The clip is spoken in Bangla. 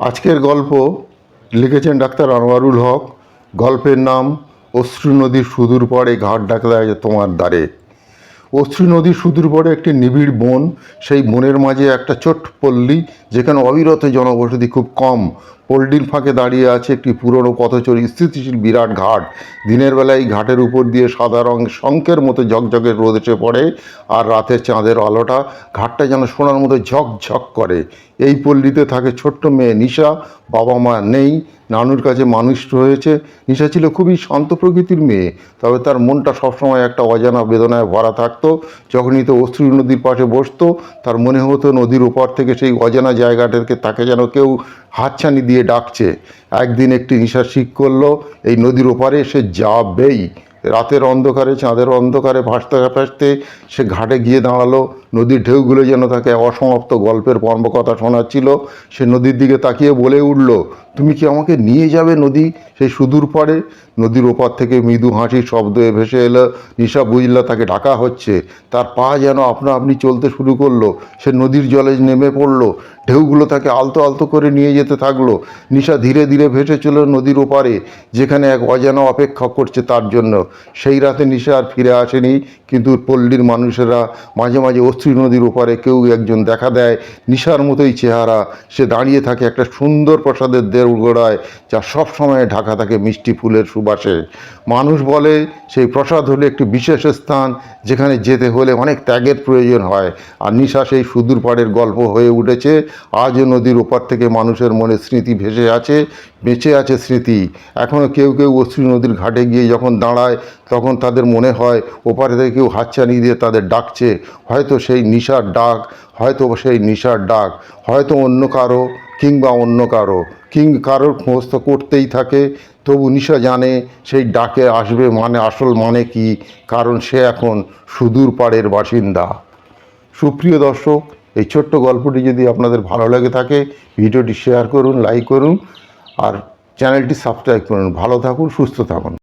আজকের গল্প লিখেছেন ডাক্তার আনোয়ারুল হক। গল্পের নাম, অশ্রু নদীর সুদূর পরে ঘাট ডাকলে তোমার দ্বারে। অশ্রু নদীর সুদূর পরে একটি নিবিড় বন। সেই বনের মাঝে একটা ছোট্ট পল্লী, যেখানে অবিরত জনবসতি খুব কম। পল্লীর ফাঁকে দাঁড়িয়ে আছে একটি পুরনো পথচরী স্থিতিশীল বিরাট ঘাট। দিনের বেলায় এই ঘাটের উপর দিয়ে সাদা রং শঙ্কের মতো ঝকঝকে রোদ এসে পড়ে, আর রাতের চাঁদের আলোটা ঘাটটা যেন সোনার মতো ঝকঝক করে। এই পল্লীতে থাকে ছোট্ট মেয়ে নিশা, বাবা মা নেই। নানুর কাছে মানুষ হয়েছে। নিশা ছিল খুবই শান্ত প্রকৃতির মেয়ে, তবে তার মনটা সবসময় একটা অজানা বেদনায় ভরা থাকতো। যখনই তো অশ্রু নদীর পাশে বসতো, তার মনে হতো নদীর ওপার থেকে সেই অজানা জায়গাটাকে তাকে যেন কেউ হাতছানি দিয়ে ডাকছে। একদিন একটি নিশা শিখ করল, এই নদীর ওপারে সে যাবেই। রাতের অন্ধকারে, চাঁদের অন্ধকারে ভাসতে ভাসতে সে ঘাটে গিয়ে দাঁড়াল। নদীর ঢেউগুলো যেন তাকে অসমাপ্ত গল্পের পর্বকথা শোনাচ্ছিল। সে নদীর দিকে তাকিয়ে বলে উঠল, তুমি কি আমাকে নিয়ে যাবে নদী? সেই সুদূর পারে নদীর ওপার থেকে মৃদু হাসির শব্দ ভেসে এলো। নিশা বুঝলা তাকে ডাকা হচ্ছে। তার পা যেন আপনা আপনি চলতে শুরু করল। সে নদীর জলে নেমে পড়ল। ঢেউগুলো তাকে আলতো আলতো করে নিয়ে যেতে থাকল। নিশা ধীরে ধীরে ভেসে চলো নদীর ওপারে, যেখানে এক অজানা অপেক্ষা করছে তার জন্য। সেই রাতে নিশা আর ফিরে আসেনি। কিন্তু পল্লীর মানুষেরা মাঝে মাঝে অস্থি নদীর ওপারে কেউ একজন দেখা দেয়, নিশার মতোই চেহারা। সে দাঁড়িয়ে থাকে একটা সুন্দর প্রসাদের দেউড়গোড়ায় যা সব সময় ঢাকা থাকে মিষ্টি ফুলের সুবাসে। মানুষ বলে, সেই প্রসাদ হলো একটি বিশেষ স্থান, যেখানে যেতে হলে অনেক ত্যাগের প্রয়োজন হয়। আর নিশা সেই সুদূর পাড়ের গল্প হয়ে উঠেছে। আজও নদীর ওপার থেকে মানুষের মনে স্মৃতি ভেসে আছে, বেঁচে আছে স্মৃতি। এখনও কেউ কেউ অশ্রু নদীর ঘাটে গিয়ে যখন দাঁড়ায়, তখন তাদের মনে হয়, ওপারে থেকে কেউ হাতছানি দিয়ে তাদের ডাকছে, হয়তো সেই নিশার ডাক, হয়তো সেই নিশার ডাক, হয়তো অন্য কারও কিংবা অন্য কারও, কিং কারোর খোঁজ তো করতেই থাকে। তবু নিশা জানে সেই ডাকে আসবে মানে আসল মানে কি, কারণ সে এখন সুদূর পাড়ের বাসিন্দা। সুপ্রিয় দর্শক, এই ছোট্ট গল্পটি যদি আপনাদের ভালো লাগে থাকে, ভিডিওটি শেয়ার করুন, লাইক করুন, আর চ্যানেলটি সাবস্ক্রাইব করুন। ভালো থাকুন, সুস্থ থাকুন।